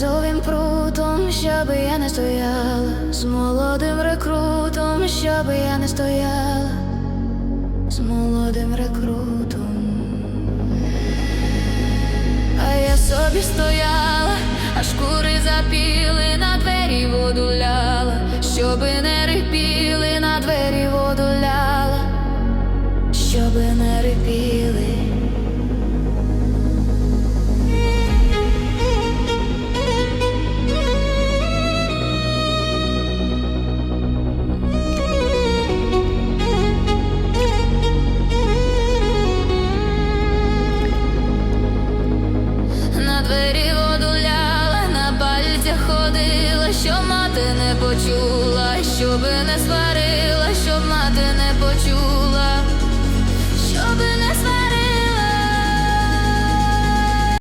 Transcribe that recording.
березовим прутом, щоби я не стояла, з молодим рекрутом, щоби я не стояла, з молодим рекрутом. А я собі стояла, а шкури запіли, на двері воду ляла, щоби не двері воду ляла, на пальцях ходила, що мати не почула, щоби не сварила,